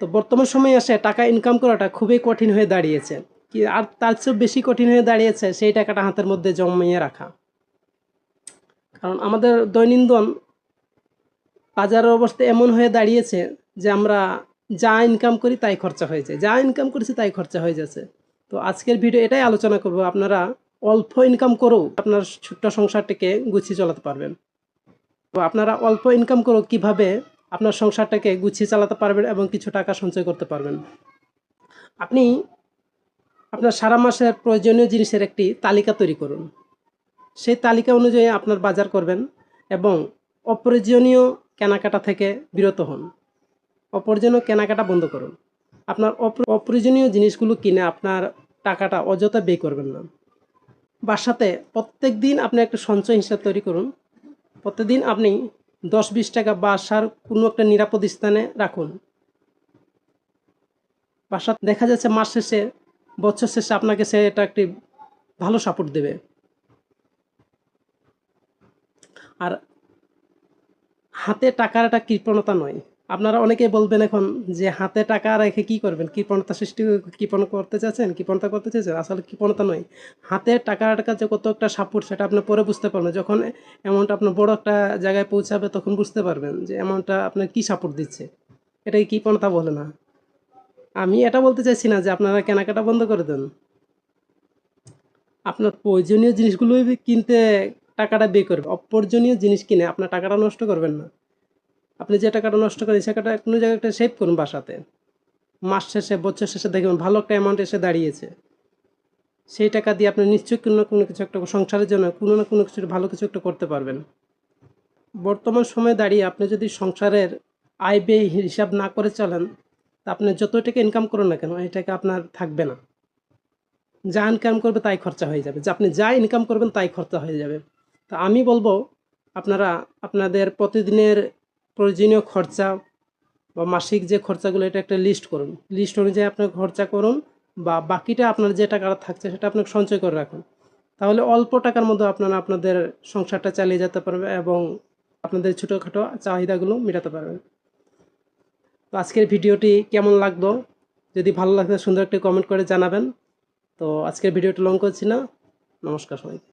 তো বর্তমান সময়ে এসে টাকা ইনকাম করাটা খুবই কঠিন হয়ে দাঁড়িয়েছে। কি আর তার চেয়েও বেশি কঠিন হয়ে দাঁড়িয়েছে সেই টাকাটা হাতের মধ্যে জমিয়ে রাখা। কারণ আমাদের দৈনন্দিন বাজারের অবস্থা এমন হয়ে দাঁড়িয়েছে যে আমরা যা ইনকাম করি তাই খরচা হয়েছে যা ইনকাম করেছি তাই খরচা হয়ে যাচ্ছে। তো আজকের ভিডিও এটাই আলোচনা করব। আপনারা অল্প ইনকাম করেও আপনার ছোট্ট সংসারটিকে গুছিয়ে চালাতে পারবেন। তো আপনারা অল্প ইনকাম করেও কীভাবে আপনার সংসারটাকে গুছিয়ে চালাতে পারবেন এবং কিছু টাকা সঞ্চয় করতে পারবেন। আপনি আপনার সারা মাসের প্রয়োজনীয় জিনিসের একটি তালিকা তৈরি করুন। সেই তালিকা অনুযায়ী আপনার বাজার করবেন এবং অপ্রয়োজনীয় কেনাকাটা থেকে বিরত হন। অপ্রয়োজনীয় কেনাকাটা বন্ধ করুন। আপনার অপ্র- অপ্রয়োজনীয় জিনিসগুলো কিনে আপনার টাকাটা অযথা ব্যয় করবেন না। বাসাতে প্রত্যেক দিন আপনি একটা সঞ্চয় হিসাব তৈরি করুন। প্রত্যেকদিন আপনি দশ বিশ টাকা বাসার কোনো একটা নিরাপদ স্থানে রাখুন। বাসা দেখা যাচ্ছে মাস শেষে, বছর শেষে আপনাকে সে এটা একটি ভালো সাপোর্ট দেবে। আর হাতে টাকার একটা কৃপণতা নয়। আপনারা অনেকেই বলবেন এখন যে হাতে টাকা রেখে কি করবেন? কৃপণতা সৃষ্টি কৃপণ করতে চাচ্ছেন? কৃপণতা করতে চাইছেন? আসলে কৃপণতা নয়। হাতে টাকার কাছে কত একটা সাপোর্ট, সেটা আপনি পরে বুঝতে পারবেন। যখন অ্যামাউন্ট আপনার বড় একটা জায়গায় পৌঁছাবে, তখন বুঝতে পারবেন যে অ্যামাউন্টটা আপনার কী সাপোর্ট দিচ্ছে। এটাকে কৃপণতা বলে না। আমি এটা বলতে চাইছি না যে আপনারা কেনাকাটা বন্ধ করে দেন। আপনার প্রয়োজনীয় জিনিসগুলোই কিনতে টাকাটা ব্যয় করবে। অপ্রয়োজনীয় জিনিস কিনে আপনার টাকাটা নষ্ট করবেন না। আপনি যে টাকাটা নষ্ট করেন, সে টাকাটা কোনো জায়গায় একটা সেভ করুন বাসাতে। মাস শেষে, বছর শেষে দেখবেন ভালো একটা অ্যামাউন্ট এসে দাঁড়িয়েছে। সেই টাকা দিয়ে আপনি নিশ্চয়ই কোনো না কোনো কিছু একটা সংসারের জন্য কোনো না কোনো কিছু ভালো কিছু একটা করতে পারবেন। বর্তমান সময়ে দাঁড়িয়ে আপনি যদি সংসারের আয় ব্যয় হিসাব না করে চলেন, তা আপনি যত টাকা ইনকাম করুন না কেন, এই টাকা আপনার থাকবে না। যা ইনকাম করবে তাই খরচা হয়ে যাবে। যে আপনি যা ইনকাম করবেন তাই খরচা হয়ে যাবে। তা আমি বলব, আপনারা আপনাদের প্রতিদিনের প্রয়োজনীয় খরচা বা মাসিক যে খরচাগুলো, এটা একটা লিস্ট করুন। লিস্ট অনুযায়ী আপনার খরচা করুন বা বাকিটা আপনার যে টাকাটা থাকছে, সেটা আপনাকে সঞ্চয় করে রাখুন। তাহলে অল্প টাকার মধ্যে আপনারা আপনাদের সংসারটা চালিয়ে যেতে পারবে এবং আপনাদের ছোটোখাটো চাহিদাগুলো মেটাতে পারবেন। তো আজকের ভিডিওটি কেমন লাগল? যদি ভালো লাগলে সুন্দর একটি কমেন্ট করে জানাবেন। তো আজকের ভিডিওটি লং করছি না। নমস্কার সবাইকে।